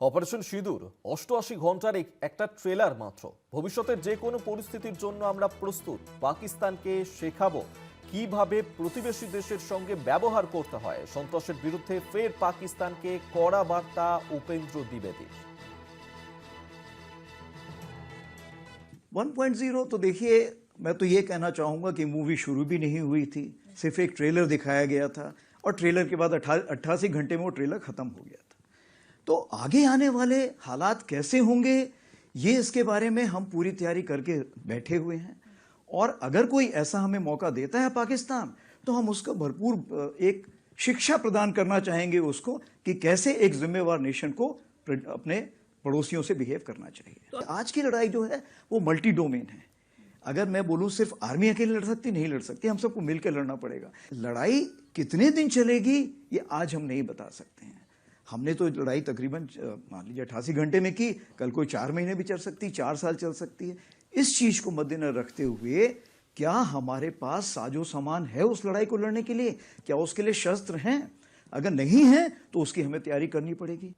Operation সিঁদুর অষ্টআশি ঘন্টার এক- একটা ট্রেলার মাত্র ভবিষ্যতের যে কোনো পরিস্থিতির জন্য আমরা প্রস্তুত পাকিস্তানকে শেখাবো কিভাবে প্রতিবেশী দেশের সঙ্গে ব্যবহার করতে হয় সন্ত্রাসের বিরুদ্ধে ফের পাকিস্তানকে কড়া বার্তা উপেন্দ্র দ্বিবেদীর 1.0 तो देखिए मैं तो ये कहना चाहूँगा कि मूवी शुरू भी नहीं हुई थी सिर्फ एक ट्रेलर दिखाया गया था और ट्रेलर के बाद अट्ठासी घंटे में वो ट्रेलर ख़त्म हो गया था तो आगे आने वाले हालात कैसे होंगे, ये इसके बारे में हम पूरी तैयारी करके बैठे हुए हैं। और अगर कोई ऐसा हमें मौका देता है पाकिस्तान तो हम उसका भरपूर एक शिक्षा प्रदान करना चाहेंगे उसको कि कैसे एक जिम्मेवार नेशन को अपने पड़ोसियों से बिहेव करना चाहिए। तो आज की लड़ाई जो है, वो मल्टी डोमेन है। अगर मैं बोलूँ, सिर्फ़ आर्मी अकेले लड़ सकती, नहीं लड़ सकती, हम सबको मिलकर लड़ना पड़ेगा। लड़ाई कितने दिन चलेगी, ये आज हम नहीं बता सकते हैं। हमने तो लड़ाई तकरीबन अ, मान लीजिए अट्ठासी घंटे में की कल कोई चार महीने भी चल सकती चार साल चल सकती है इस चीज को मद्देनजर रखते हुए क्या हमारे पास साजो सामान है उस लड़ाई को लड़ने के लिए क्या उसके लिए शस्त्र हैं अगर नहीं है तो उसकी हमें तैयारी करनी पड़ेगी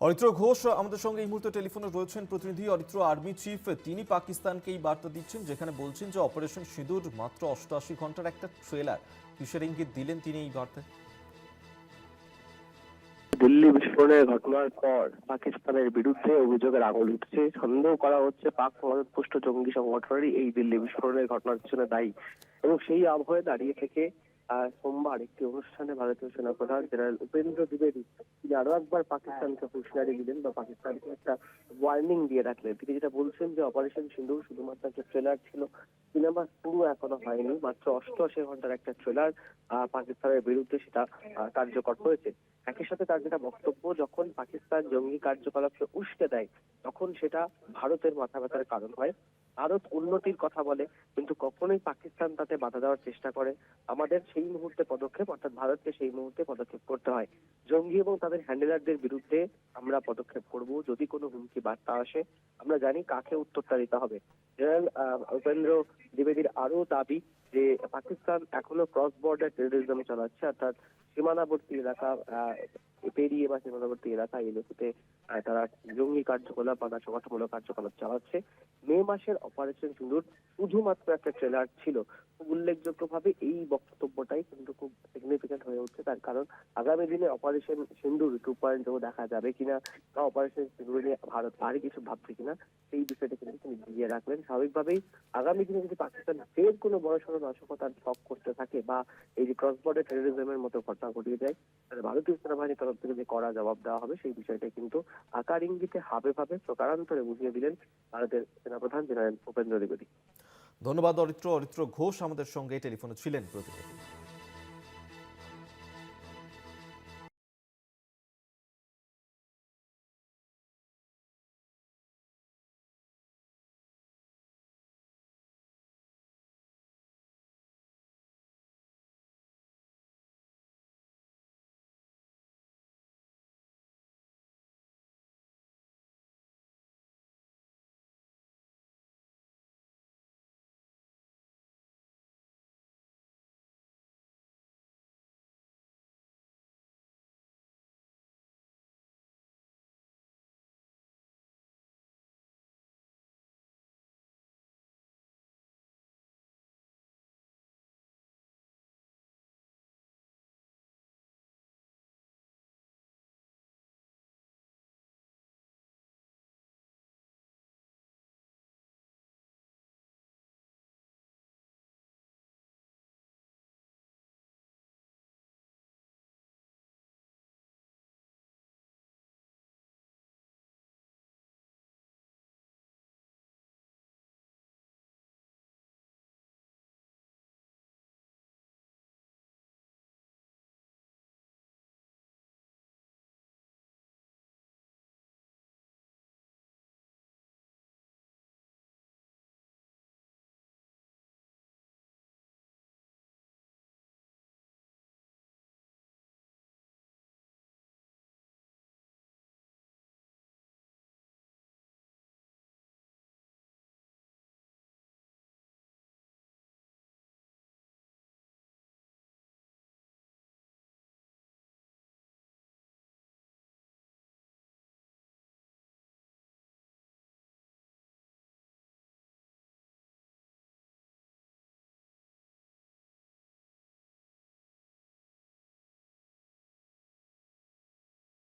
অরিত্র ঘোষ আমাদের সঙ্গে এই মুহূর্তে টেলিফোনে রয়েছেন প্রতিনিধি অরিত্র আর্মি চিফ তিনি পাকিস্তানকে এই বার্তা দিচ্ছেন যেখানে বলছেন যে অপারেশন সিঁদুর মাত্র অষ্টআশি ঘন্টার একটা ট্রেলার কিসের ইঙ্গিত দিলেন তিনি এই বার্তায় দিল্লি বিস্ফোরণের ঘটনার পর পাকিস্তানের বিরুদ্ধে অভিযোগের আঙুল উঠছে। সন্দেহ করা হচ্ছে পাক মদতপুষ্ট জঙ্গি সংগঠনেরই এই দিল্লি বিস্ফোরণের ঘটনার পিছনে দায়ী। এবং সেই আবহে দাঁড়িয়ে থেকে সোমবার একটি অনুষ্ঠানে ভারতীয় সেনাপ্রধান জেনারেল উপেন্দ্র দ্বিবেদী তিনি আরও একবার পাকিস্তানকে হুঁশিয়ারি দিলেন বা পাকিস্তানকে একটা ওয়ার্নিং দিয়ে রাখলেন। তিনি যেটা বলছেন যে অপারেশন সিন্ধু শুধুমাত্র একটা ট্রেলার ছিল সিনেমা শুরু এখনও হয়নি, মাত্র অষ্টআশি ঘণ্টার একটা ট্রেলার পাকিস্তানের বিরুদ্ধে সেটা কার্যকর হয়েছে। একই সাথে তার যেটা বক্তব্য, যখন পাকিস্তান জঙ্গি কার্যকলাপকে উস্কে দেয়, তখন সেটা ভারতের মাথা ব্যথার কারণ হয়। ভারত উন্নতির কথা বলে কিন্তু কখনোই পাকিস্তান তাতে বাধা দেওয়ার চেষ্টা করে। আমাদের সেই মুহূর্তে পদক্ষেপ অর্থাৎ ভারতকে সেই মুহূর্তে পদক্ষেপ করতে হয়। জঙ্গি এবং তাদের হ্যান্ডেলারদের বিরুদ্ধে আমরা পদক্ষেপ করব। যদি কোনো হুমকি বার্তা আসে আমরা জানি কাকে উত্তরটা দিতে হবে। জেনারেল উপেন্দ্র দ্বিবেদীর আরও দাবি যে পাকিস্তান এখনও ক্রস বর্ডার টেরোরিজম চালাচ্ছে অর্থাৎ সীমানাবর্তী এলাকা পেরিয়ে বা সীমানাবর্তী এলাকা আহ, তারা জঙ্গি কার্যকলাপ বা নাশকতামূলক কার্যকলাপ চালাচ্ছে। মে মাসের অপারেশন সিঁদুর শুধুমাত্র একটা ট্রেলার ছিল। উল্লেখযোগ্যভাবে এই বক্তব্যটাই কিন্তু খুব সিগনিফিকেন্ট হয়ে উঠছে। তার কারণ, আগামী দিনে অপারেশন সিন্দুর টু পয়েন্ট দেখা যাবে কিনা বা অপারেশন সিন্দুর নিয়ে ভারত আর কিছু ভাবছে কিনা, সেই বিষয়টা কিন্তু তিনি দিয়ে রাখলেন। স্বাভাবিকভাবেই আগামী দিনে যদি পাকিস্তান ফের কোনো বড় সড়ো নাশকতার শখ করতে থাকে বা এই যে ক্রস বর্ডার টেরোরিজমের মতো ঘটনা ঘটিয়ে যায়, তাহলে ভারতীয় সেনাবাহিনীর তরফ থেকে যে কড়া জবাব দেওয়া হবে, সেই বিষয়টা কিন্তু আকার ইঙ্গিতে হাবে ভাবে প্রকারান্তরে বুঝিয়ে দিলেন ভারতের সেনাপ্রধান জেনারেল উপেন্দ্র দ্বিবেদী। ধন্যবাদ, অরিত্র। অরিত্র ঘোষ আমাদের সঙ্গে টেলিফোনে ছিলেন প্রতিনিধি।